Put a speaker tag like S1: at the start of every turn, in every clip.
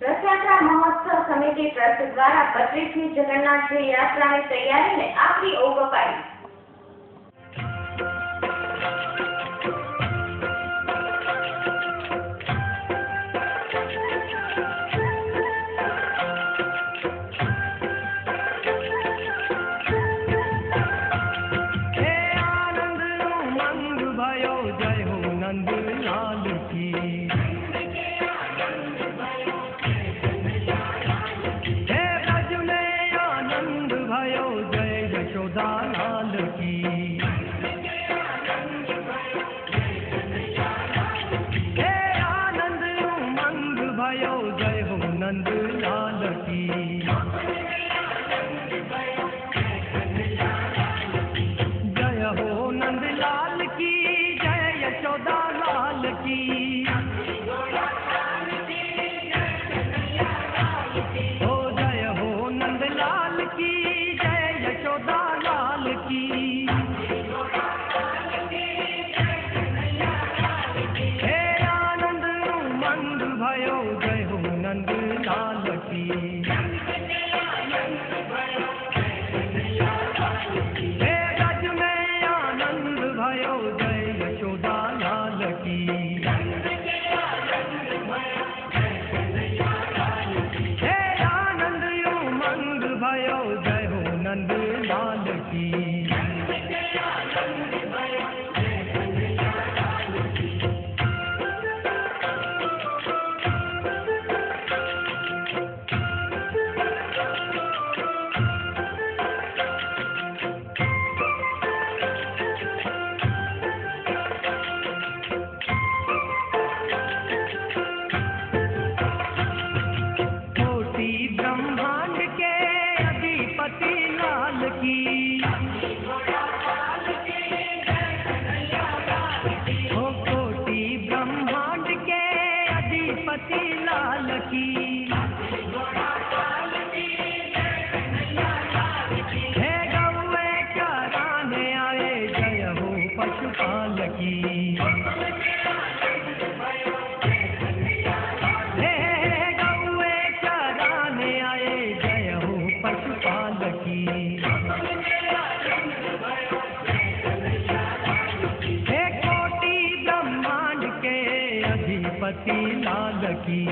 S1: રથયાત્રા મહોત્સવ સમિતિ ટ્રસ્ટ દ્વારા પચીસમી જગન્નાથજી યાત્રાની તૈયારીને આખરી ઓપ અપાઈ
S2: पालकी गौए चराने आए जय हो पशुपालकी ब्रह्मांड के अधिपति
S1: लालकी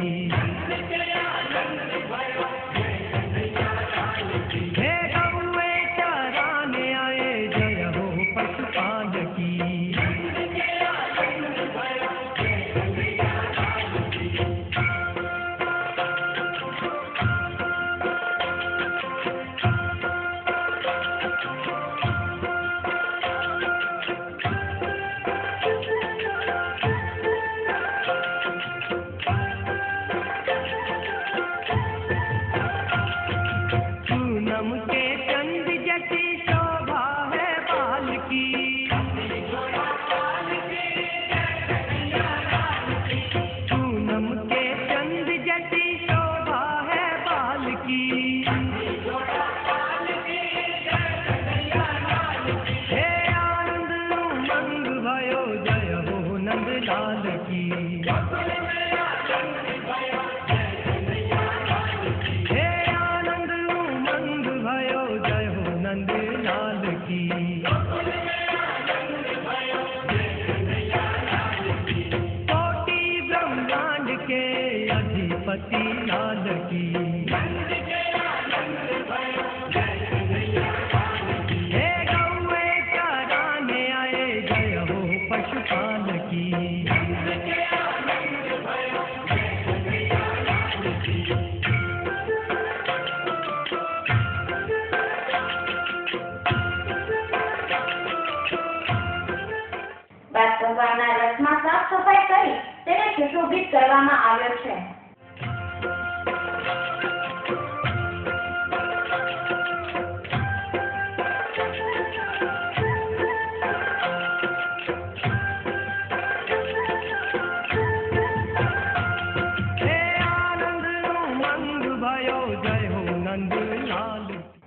S1: ભગવાનના રથમાં સાફ સફાઈ કરી તેને સુશોભિત કરવામાં આવ્યો છે.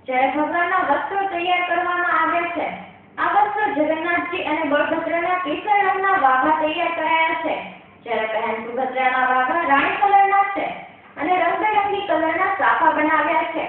S1: જય ભગવાનના વસ્ત્રો તૈયાર કરવામાં આવે છે. આ વસ્ત્ર જગન્નાથજી અને બળભદ્રના કેસર રંગના વાઘા તૈયાર કરાયા છે. જ્યારે બહેન સુભદ્રાના વાઘા રાણી કલરના છે અને રંગબેરંગી કલરના સાફા બનાવ્યા છે.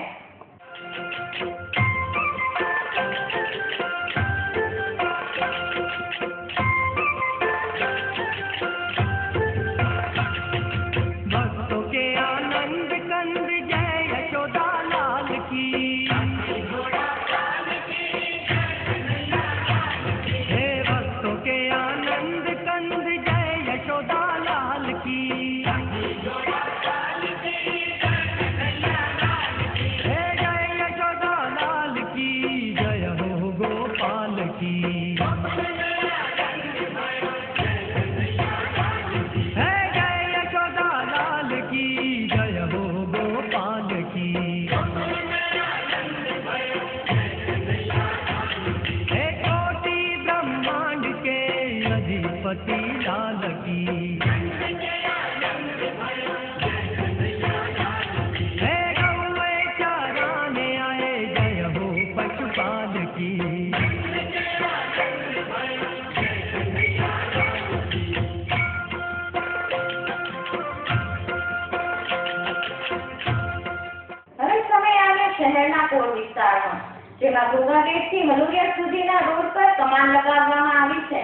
S1: જેમાં ગોગાગેટથી હલુરિયા સુધીના રોડ પર કમાન લગાવવામાં આવી છે.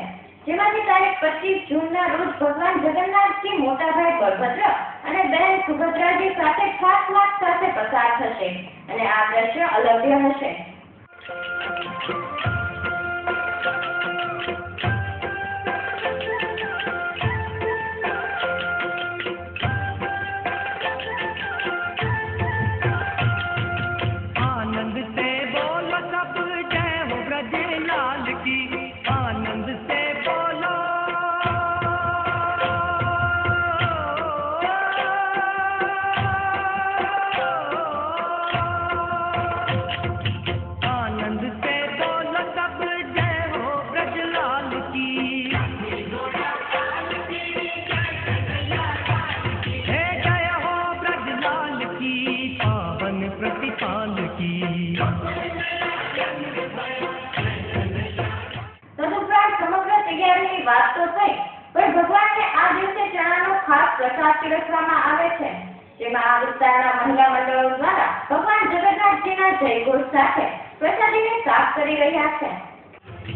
S1: જેમાંથી તારીખ પચીસ જૂનના રોજ ભગવાન જગન્નાથજી મોટાભાઈ બળભદ્ર અને બહેન સુભદ્રાજી સાથે ખાસ લાખ સાથે પસાર થશે અને આ દ્રશ્ય અલભ્ય હશે. પીરસવામાં આવે છે જેમાં આ વિસ્તારના મહિલા મંડળો દ્વારા ભગવાન જગન્નાથજીના જયઘોષ સાથે પ્રસાદીને સાફ કરી રહ્યા છે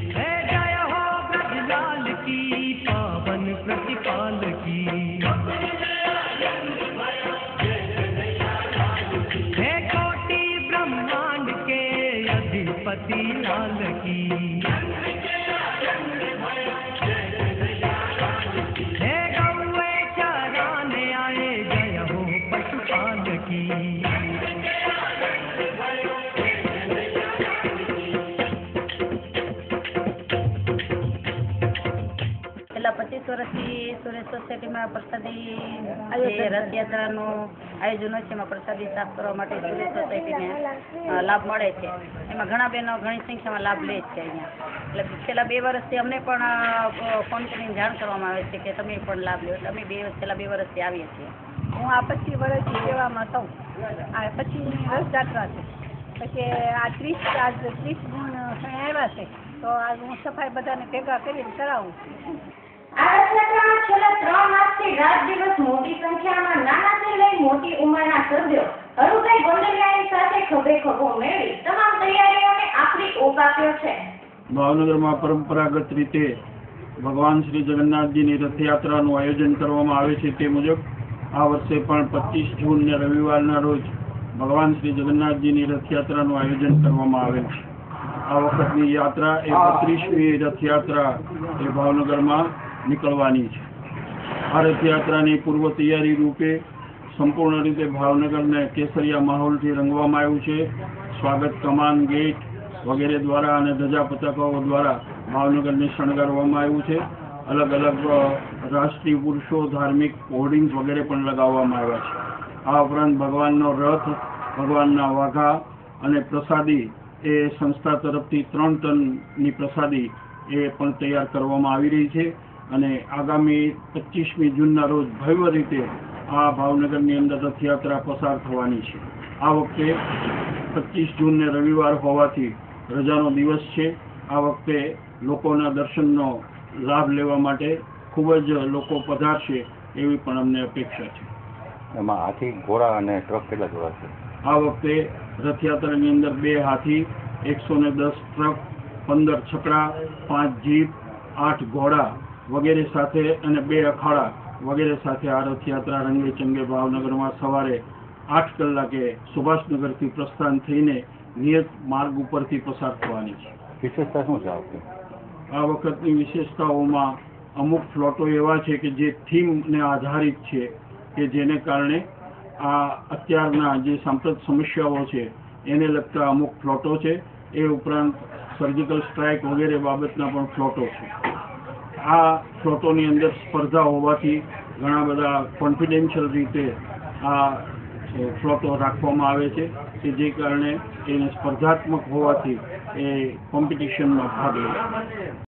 S2: हे जय हो ब्रज लाल की पावन प्रतिपाल की हे कोटि ब्रह्मांड के अधिपति लाल की
S3: છેલ્લા પચીસ વર્ષથી સુરેશ સોસાયટીમાં પ્રસાદી જે રથયાત્રાનું આયોજન છે એમાં પ્રસાદી સાફ કરવા માટે સુરેશ સોસાયટીને લાભ મળે છે. એમાં ઘણા બહેનો ઘણી સંખ્યામાં લાભ લે છે અહીંયા. એટલે છેલ્લા બે વર્ષથી અમને પણ ફોન કરીને જાણ કરવામાં આવે છે કે તમે પણ લાભ લો. તમે અમે બે છેલ્લા બે વર્ષથી આવીએ છીએ.
S4: હું આ પચીસ વર્ષથી સેવામાં થઉં આ પછી રથયાત્રા છે. પછી આ ત્રીસ આજ ત્રીસ ગુણ આવ્યા છે તો આજ હું સફાઈ બધાને ભેગા કરીને કરાવું. છું
S5: ભાવનગરમાં પરંપરાગત રીતે ભગવાન શ્રી જગન્નાથજીની રથયાત્રાનું આયોજન કરવામાં આવે છે તે મુજબ આ વર્ષે પણ પચીસ જૂનને રવિવારના રોજ ભગવાન શ્રી જગન્નાથજીની રથયાત્રાનું આયોજન કરવામાં આવેલ છે. આ વખતની યાત્રા એ બત્રીસમી રથયાત્રા એ ભાવનગરમાં નીકળવાની છે. આ રથયાત્રાની પૂર્વ તૈયારી રૂપે સંપૂર્ણ રીતે ભાવનગરને કેસરિયા માહોલથી રંગવામાં આવ્યું છે. સ્વાગત કમાન ગેટ વગેરે દ્વારા અને ધજા પતાકાઓ દ્વારા ભાવનગરને શણગારવામાં આવ્યું છે. અલગ અલગ રાષ્ટ્રીય પુરુષો, ધાર્મિક હોર્ડિંગ્સ વગેરે પણ લગાવવામાં આવ્યા છે. આ ઉપરાંત ભગવાનનો રથ, ભગવાનના વાઘા અને પ્રસાદી એ સંસ્થા તરફથી ત્રણ ટનની પ્રસાદી એ પણ તૈયાર કરવામાં આવી રહી છે. અને આગામી પચીસમી જૂનના રોજ ભવ્ય રીતે આ ભાવનગરની અંદર રથયાત્રા પસાર થવાની છે. આ વખતે પચીસ જૂનને રવિવાર હોવાથી રજાનો દિવસ છે. આ વખતે લોકોના દર્શનનો લાભ લેવા માટે ખૂબ જ લોકો પધારશે એવી પણ અમને અપેક્ષા છે.
S6: એમાં હાથી ઘોડા અને ટ્રક કેટલા જોડાશે
S5: આ વખતે રથયાત્રાની અંદર બે હાથી એકસો ને દસ ટ્રક પંદર છકડા પાંચ જીપ આઠ ઘોડા વગેરે સાથે અને બે અખાડા વગેરે સાથે આ રથયાત્રા રંગે ચંગે ભાવનગરમાં સવારે આઠ કલાકે સુભાષનગરથી પ્રસ્થાન થઈને નિયત માર્ગ ઉપરથી પસાર થવાની છે.
S6: વિશેષતા શું છે
S5: આ વખતની વિશેષતાઓમાં અમુક ફ્લોટો એવા છે કે જે થીમને આધારિત છે કે જેને કારણે આ અત્યારના જે સાંપ્રત સમસ્યાઓ છે એને લગતા અમુક ફ્લોટો છે. એ ઉપરાંત સર્જિકલ સ્ટ્રાઇક વગેરે બાબતના પણ ફ્લોટો છે. આ ફ્લોટોની અંદર સ્પર્ધા હોવાથી ઘણા બધા કોન્ફિડેન્શિયલ રીતે આ ફ્લોટો રાખવામાં આવે છે કે જે કારણે એને સ્પર્ધાત્મક હોવાથી એ કોમ્પિટિશનમાં ભાગ લે.